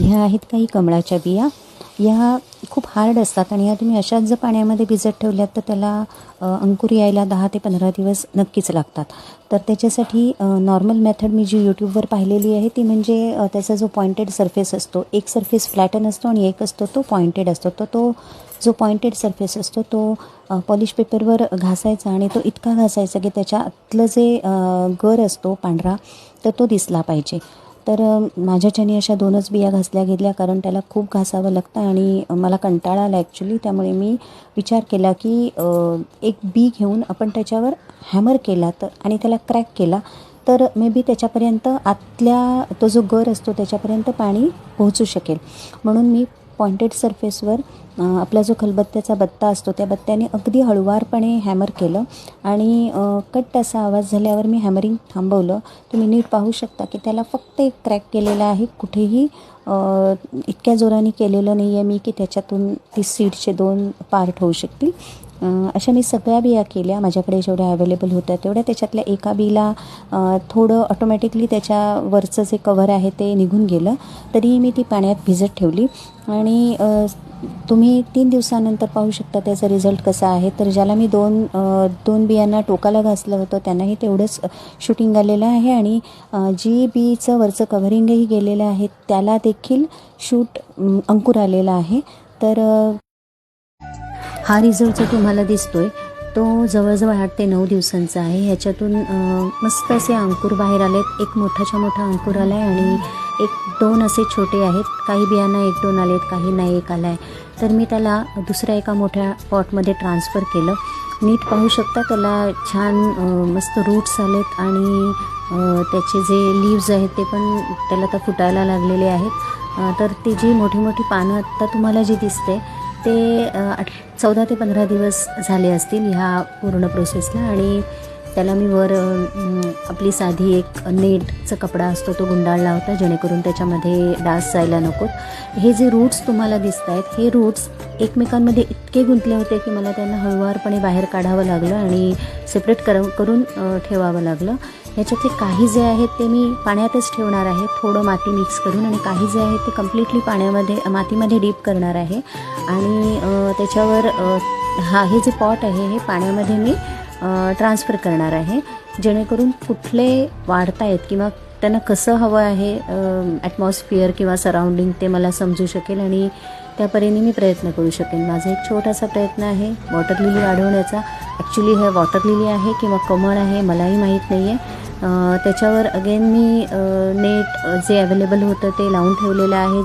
ह्या आहेत काही कमळाच्या बिया. या खूप हार्ड असतात आणि या तुम्ही अशाच जर पाण्यामध्ये भिजत ठेवल्यात तर त्याला अंकुर यायला दहा ते पंधरा दिवस नक्कीच लागतात. तर त्याच्यासाठी नॉर्मल मेथड मी जी यूट्यूबवर पाहिलेली आहे ती म्हणजे त्याचा जो पॉइंटेड सरफेस असतो एक सरफेस फ्लॅटन असतो आणि एक असतो तो पॉइंटेड असतो. तर तो जो पॉइंटेड सरफेस असतो तो पॉलिश पेपरवर घासायचा आणि तो इतका घासायचा की त्याच्या आतलं जे गर असतो पांढरा तर तो दिसला पाहिजे. तर माझ्याच्याने अशा दोनच बिया घासल्या घेतल्या कारण त्याला खूप घासावं लागतं आणि मला कंटाळा आला ॲक्च्युली त्यामुळे मी विचार केला की एक बी घेऊन आपण त्याच्यावर हॅमर केला तर आणि त्याला क्रॅक केला तर मे बी त्याच्यापर्यंत आतल्या तो जो गर असतो त्याच्यापर्यंत पाणी पोहोचू शकेल. म्हणून मी पॉइंटेड सरफेसवर आपला जो खलबत्त्याचा बत्ता असतो त्या बत्त्याने अगदी हळुवारपणे हॅमर केलं आणि कट असा आवाज झाल्यावर मी हॅमरिंग थांबवलं. तुम्ही नीट पाहू शकता की त्याला फक्त एक क्रॅक केलेला आहे. कुठेही इतक्या जोराने केलेलं नाही आहे मी की त्याच्यातून ती सीडचे दोन पार्ट होऊ शकतील. अशा मी सगळ्या बिया केल्या. माझ्याकडे जेवढ्या अवेलेबल होत्या तेवढ्या. त्याच्यातल्या एका बीला थोडं ऑटोमॅटिकली त्याच्यावरचं जे कवर आहे ते निघून गेलं. तरीही मी ती पाण्यात भिजत ठेवली. आणि तुम्ही तीन दिवसानंतर पाहू शकता त्याचा रिझल्ट कसा आहे. तर ज्याला मी दोन दोन बियांना टोकाला घासलं होतं त्यांनाही तेवढंच शूटिंग आलेलं आहे. आणि जी बीचं वरचं कव्हरिंगही गेलेलं आहे त्याला देखील शूट अंकुर आलेला आहे. तर हा रिझल्ट जो तुम्हाला दिसतोय तो जवळजवळ आठ ते नऊ दिवसांचा आहे. ह्याच्यातून मस्त असे अंकुर बाहेर आलेत. एक मोठाच्या मोठा अंकुर आला आहे आणि एक दोन असे छोटे आहेत. काही बियांना एक दोन आलेत काही नाही एक आला आहे तर मी त्याला दुसऱ्या एका मोठ्या पॉटमध्ये ट्रान्सफर केलं. नीट पाहू शकता त्याला छान मस्त रूट्स आलेत आणि त्याचे जे लीव्ज आहेत ते पण त्याला आता फुटायला लागलेले आहेत. तर ती जी मोठी मोठी पानं आत्ता तुम्हाला जी दिसते ते आठ चौदा ते पंधरा दिवस झाले असतील ह्या पूर्ण प्रोसेसला आणि त्याला मी वर आपली साधी एक नेटचा कपडा असतो तो गुंडाळला होता जेणेकरून त्याच्यामध्ये डास जायला नकोत हे जे रूट्स तुम्हाला दिसत आहेत हे रूट्स एकमेकांमध्ये इतके गुंतले होते की मला त्यांना हळुवारपणे बाहेर काढावं लागलं आणि सेपरेट कर करून ठेवावं लागलं. ह्याच्यातले काही जे आहेत ते मी पाण्यातच ठेवणार आहे. थोडं माती मिक्स करून आणि काही जे आहेत ते कम्प्लिटली पाण्यामध्ये मातीमध्ये डीप करणार आहे. आणि त्याच्यावर हा हे जे पॉट आहे हे पाण्यामध्ये मी ट्रान्सफर करणार आहे. जेणेकरून कुठले वाढतायत किंवा त्यांना कसं हवं आहे ॲटमॉस्फिअर किंवा सराउंडिंग ते मला समजू शकेल आणि त्या परीने मी प्रयत्न करू शकेन. माझा एक छोटासा प्रयत्न आहे वॉटर लिली वाढवण्याचा. ॲक्च्युली हे वॉटर लिली आहे किंवा कमळ आहे मलाही माहीत नाही आहे त्याच्यावर अगेन मी नेट जे अवेलेबल होतं ते लावून ठेवलेलं आहे.